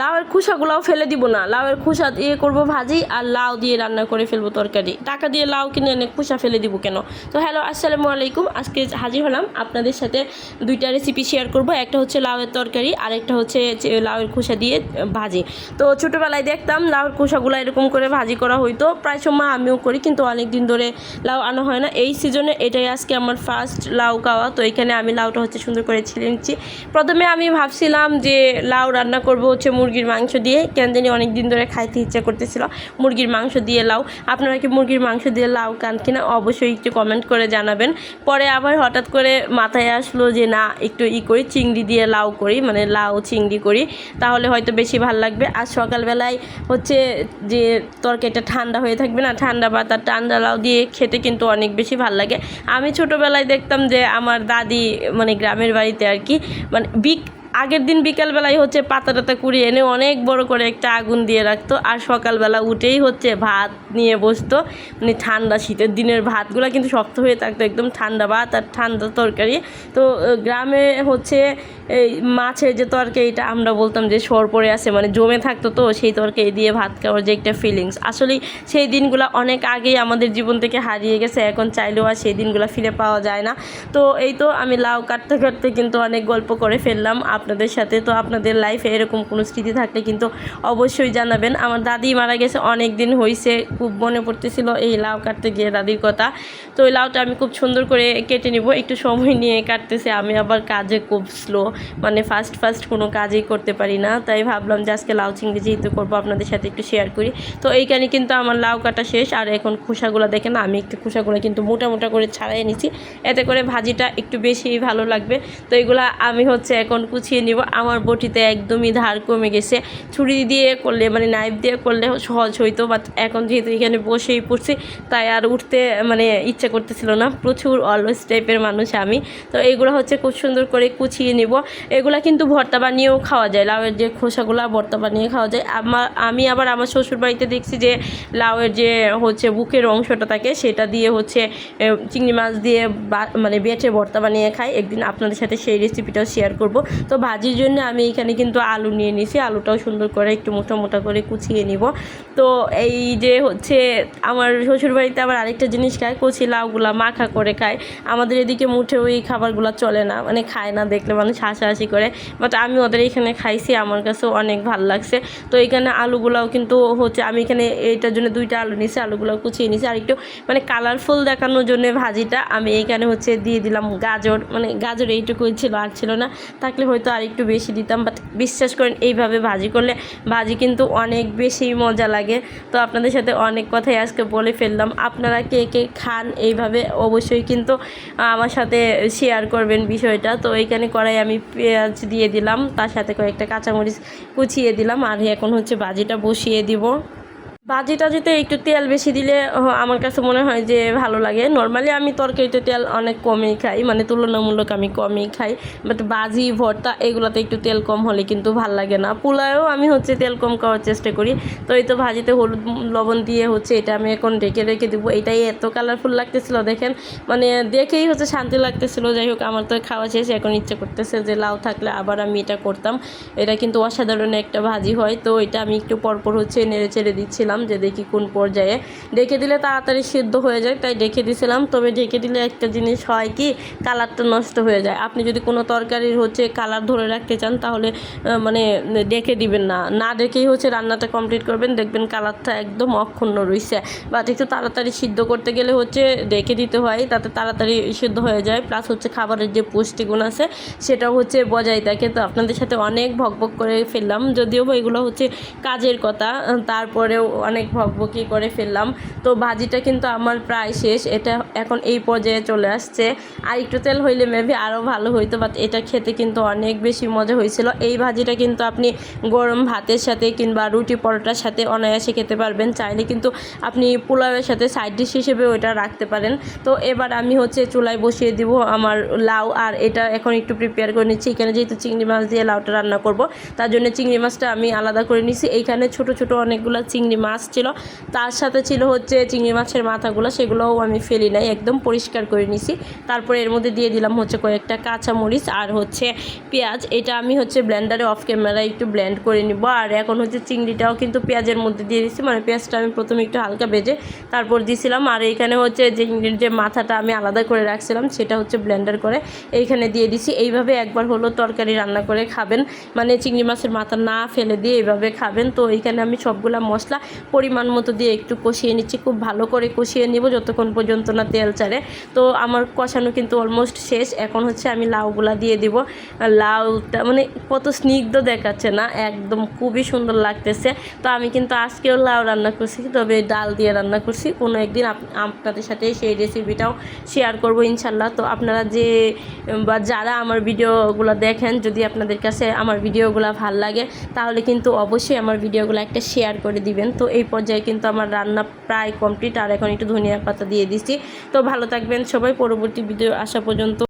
লাউয়ের খোসাগুলাও ফেলে দিব না। লাউয়ের খোসা দিয়ে করব ভাজি আর লাউ দিয়ে রান্না করে ফেলব তরকারি। টাকা দিয়ে লাউ কিনে এনে খোসা ফেলে দিব কেন? তো হ্যালো, আসসালামু আলাইকুম। আজকে হাজির হলাম আপনাদের সাথে দুইটা রেসিপি শেয়ার করব। একটা হচ্ছে লাউয়ের তরকারি আর একটা হচ্ছে লাউয়ের খোসা দিয়ে ভাজি। তো ছোটোবেলায় দেখতাম লাউয়ের খোসাগুলো এরকম করে ভাজি করা হইতো। প্রায় সময় আমিও করি, কিন্তু অনেক দিন ধরে লাউ আনা হয় না। এই সিজনে এটাই আজকে আমার ফার্স্ট লাউ খাওয়া। তো এখানে আমি লাউটা হচ্ছে সুন্দর করে ছিলে নিচ্ছি। প্রথমে আমি ভাবছিলাম যে লাউ রান্না করব হচ্ছে মুরগির মাংস দিয়ে কেন জানি অনেক দিন ধরে খাইতে ইচ্ছা করতেছিল। মুরগির মাংস দিয়ে লাউ। আপনারা কি মুরগির মাংস দিয়ে লাউ খান কিনা অবশ্যই একটু কমেন্ট করে জানাবেন। পরে আবার হঠাৎ করে মাথায় আসলো যে, না, একটু ই করি, চিংড়ি দিয়ে লাউ করি মানে লাউ চিংড়ি করি, তাহলে হয়তো বেশি ভালো লাগবে। আর সকালবেলায় হচ্ছে যে তরকারিটা ঠান্ডা হয়ে থাকবে না, ঠান্ডা তার ঠান্ডা লাউ দিয়ে খেতে কিন্তু অনেক বেশি ভালো লাগে। আমি ছোটোবেলায় দেখতাম যে, আমার দাদি মানে গ্রামের বাড়িতে আর কি মানে বিক আগের দিন বিকালবেলায় হচ্ছে পাতা টাতা কুড়িয়ে এনে অনেক বড় করে একটা আগুন দিয়ে রাখতো আর সকালবেলা উঠেই হচ্ছে ভাত নিয়ে বসতো। মানে ঠান্ডা শীতের দিনের ভাতগুলো কিন্তু শক্ত হয়ে থাকতো, একদম ঠান্ডা ভাত আর ঠান্ডা তরকারি। তো গ্রামে হচ্ছে এই মাছের যে তরকারিটা আমরা বলতাম যে সর পড়ে আছে মানে জমে থাকতো তো, সেই তরকারি দিয়ে ভাত খাওয়ার যে একটা ফিলিংস আসলে সেই দিনগুলো অনেক আগেই আমাদের জীবন থেকে হারিয়ে গেছে, এখন চাইলেও আর সেই দিনগুলো ফিরে পাওয়া যায় না। তো, এই তো আমি লাউ কাটতে কাটতে কিন্তু অনেক গল্প করে ফেললাম। আপনাদের সাথে। তো আপনাদের লাইফে এরকম কোনো স্মৃতি থাকলে কিন্তু অবশ্যই জানাবেন। আমার দাদি মারা গেছে, অনেক দিন হয়েছে খুব মনে পড়তেছিল এই লাউ কাটতে গিয়ে দাদির কথা। তো ওই লাউটা আমি খুব সুন্দর করে কেটে নিব, একটু সময় নিয়ে কাটতেছে। আমি আবার কাজে খুব স্লো মানে ফাস্ট ফাস্ট কোনো কাজই করতে পারি না। তাই ভাবলাম যে আজকে লাউ চিংড়ি যেহেতু করব, আপনাদের সাথে একটু শেয়ার করি। তো এইখানে কিন্তু আমার লাউ কাটা শেষ, আর এখন খোসাগুলো দেখেন, আমি একটু খোসাগুলো কিন্তু মোটা মোটা করে ছাড়াই নিচ্ছি। এতে করে ভাজিটা একটু বেশি ভালো লাগবে। তো এগুলা আমি হচ্ছে এখন কুচিয়ে নিব। আমার বটিতে একদমই ধার কমে গেছে। ছুরি দিয়ে করলে মানে নাইফ দিয়ে করলে সহজ হইতো বাট এখন যেহেতু এখানে বসেই পড়ছি, তাই আর উঠতে মানে ইচ্ছা করতেছিল না। প্রচুর অলওয়েজ টাইপের মানুষ আমি। তো এইগুলো হচ্ছে খুব সুন্দর করে কুচিয়ে নিব। এগুলা কিন্তু ভর্তা বানিয়েও খাওয়া যায়। লাউয়ের যে খোসাগুলো ভর্তা বানিয়ে খাওয়া যায়। আমার আমি আবার আমার শ্বশুর বাড়িতে দেখছি যে লাউয়ের যে হচ্ছে বুকের অংশটা থাকে, সেটা দিয়ে হচ্ছে চিংড়ি মাছ দিয়ে মানে বেটে ভর্তা বানিয়ে খাই। একদিন আপনাদের সাথে সেই রেসিপিটাও শেয়ার করব। তো ভাজির জন্য আমি এখানে কিন্তু আলু নিয়ে নিছি। আলুটাও সুন্দর করে একটু মোটা মোটা করে কুচিয়ে নিব। তো এই যে হচ্ছে আমার শ্বশুর বাড়িতে আবার আরেকটা জিনিস খায়, কচি লাউগুলা মাখা করে খায়। আমাদের এদিকে মুঠেও এই খাবারগুলো চলে না মানে খায় না দেখলে মানুষ হাসাহাসি করে। বাট আমি ওদের এখানে খাইছি, আমার কাছেও অনেক ভালো লাগছে। তো এখানে আলুগুলাও কিন্তু হচ্ছে আমি এখানে এইটার জন্য দুইটা আলু নিয়েছি আলুগুলো কুচিয়ে নিয়েছি আর একটু মানে কালারফুল দেখানোর জন্য ভাজিটা আমি এইখানে হচ্ছে দিয়ে দিলাম গাজর। মানে গাজর এইটুকুই ছিল, আর ছিল না। থাকলে হয়তো আর একটু বেশি দিতাম বাট বিশ্বাস করেন এইভাবে ভাজি করলে ভাজি কিন্তু অনেক বেশি মজা লাগে। তো আপনাদের সাথে অনেক কথাই আজকে বলে ফেললাম। আপনারা কে কে খান এইভাবে অবশ্যই কিন্তু আমার সাথে শেয়ার করবেন বিষয়টা। তো এইখানে কড়াই আমি পেঁয়াজ দিয়ে দিলাম, তার সাথে কয়েকটা কাঁচামরিচ কুচিয়ে দিলাম, আর এখন হচ্ছে ভাজিটা বসিয়ে দিব। ভাজি টাজিতে একটু তেল বেশি দিলে আমার কাছে মনে হয় যে ভালো লাগে। নর্মালি আমি তরকারিতে তেল অনেক কমই খাই মানে তুলনামূলক আমি কমই খাই। বাট ভাজি ভর্তা এগুলোতে একটু তেল কম হলে কিন্তু ভালো লাগে না। পোলায়ও আমি হচ্ছে তেল কম খাওয়ার চেষ্টা করি। তো এই তো ভাজিতে হলুদ লবণ দিয়ে হচ্ছে এটা আমি এখন ঢেকে রেখে দেবো। এটাই এত কালারফুল লাগতেছিল, দেখেন। মানে দেখেই হচ্ছে শান্তি লাগতেছিল। যাই হোক, আমার তো খাওয়া শেষ, এখন ইচ্ছে করতেছে যে লাউ থাকলে আবার আমি এটা করতাম। এটা কিন্তু অসাধারণ একটা ভাজি হয়, তো এটা আমি একটু পরপর হচ্ছে নেড়ে চেড়ে দিচ্ছিলাম। যে দেখি কোন পর্যায়ে। ডেকে দিলে তাড়াতাড়ি সিদ্ধ হয়ে যায়, তাই ডেকে দিয়েছিলাম তবে ডেকে দিলে একটা জিনিস হয় কি, কালারটা নষ্ট হয়ে যায়। আপনি যদি কোনো তরকারির হচ্ছে কালার ধরে রাখতে চান, তাহলে মানে ডেকে দিবেন না। না ডেকেই হচ্ছে রান্নাটা কমপ্লিট করবেন, দেখবেন কালারটা একদম অক্ষুণ্ণ রয়েছে বাট একটু তাড়াতাড়ি সিদ্ধ করতে গেলে হচ্ছে ডেকে দিতে হয়, তাতে তাড়াতাড়ি সিদ্ধ হয়ে যায়। প্লাস হচ্ছে খাবারের যে পুষ্টিগুণ আছে, সেটাও হচ্ছে বজায় থাকে। তো আপনাদের সাথে অনেক ভকভক করে ফেললাম। যদিও বা এগুলো হচ্ছে কাজের কথা, তারপরেও অনেক ভকভকি করে ফেললাম। তো ভাজিটা কিন্তু আমার প্রায় শেষ। এটা এখন এই পর্যায়ে চলে আসছে। আর একটু তেল হইলে মেবি আরও ভালো হইতো বাট এটা খেতে কিন্তু অনেক বেশি মজা হয়েছিল। এই ভাজিটা কিন্তু আপনি গরম ভাতের সাথে কিংবা রুটি পরোটার সাথে অনায়াসে খেতে পারবেন। চাইলে কিন্তু আপনি পোলাওয়ের সাথে সাইড ডিশ হিসেবে ওটা রাখতে পারেন। তো এবার আমি হচ্ছে চুলায় বসিয়ে দিব আমার লাউ। আর এটা এখন একটু প্রিপেয়ার করে নিচ্ছি। এখানে যেহেতু চিংড়ি মাছ দিয়ে লাউটা রান্না করব, তার জন্য চিংড়ি মাছটা আমি আলাদা করে নিচ্ছি এইখানে ছোট ছোট অনেকগুলো চিংড়ি মাছ মাছ ছিল। তার সাথে ছিল হচ্ছে চিংড়ি মাছের মাথাগুলো, সেগুলোও আমি ফেলি নাই, একদম পরিষ্কার করে নিছি। তারপরে এর মধ্যে দিয়ে দিলাম হচ্ছে কয়েকটা কাঁচামরিচ আর হচ্ছে পেঁয়াজ। এটা আমি হচ্ছে ব্লেন্ডারে অফ ক্যামেরায় একটু ব্লেন্ড করে নিব। আর এখন হচ্ছে চিংড়িটাও কিন্তু পেঁয়াজের মধ্যে দিয়ে দিচ্ছি মানে পেঁয়াজটা আমি প্রথমে একটু হালকা ভেজে তারপর দিয়েছিলাম আর এইখানে হচ্ছে চিংড়ির যে মাথাটা আমি আলাদা করে রাখছিলাম, সেটা হচ্ছে ব্লেন্ডার করে এইখানে দিয়ে দিছি। এইভাবে একবার হলো তরকারি রান্না করে খাবেন। মানে চিংড়ি মাছের মাথা না ফেলে দিয়ে এইভাবে খাবেন। তো এইখানে আমি সবগুলা মশলা পরিমাণ মতো দিয়ে একটু কষিয়ে নিচ্ছি। খুব ভালো করে কষিয়ে নিব যতক্ষণ পর্যন্ত না তেল ছাড়ে। তো আমার কষানো কিন্তু অলমোস্ট শেষ। এখন হচ্ছে আমি লাউগুলা দিয়ে দিব। লাউটা মানে কত স্নিগ্ধ দেখাচ্ছে না? একদম খুবই সুন্দর লাগতেছে। তো আমি কিন্তু আজকেও লাউ রান্না করছি, তবে ডাল দিয়ে রান্না করছি। কোনো একদিন আপনাদের সাথে সেই রেসিপিটাও শেয়ার করব ইনশাল্লাহ। তো আপনারা যে, বা যারা আমার ভিডিওগুলো দেখেন, যদি আপনাদের কাছে আমার ভিডিওগুলো ভালো লাগে, তাহলে কিন্তু অবশ্যই আমার ভিডিওগুলো একটা শেয়ার করে দিবেন। তো এই পর্যায়ে কিন্তু আমার রান্না প্রায় কমপ্লিট আর এখন একটু ধনিয়া পাতা দিয়ে দিচ্ছি তো ভালো থাকবেন সবাই, পরবর্তী ভিডিও আসা পর্যন্ত।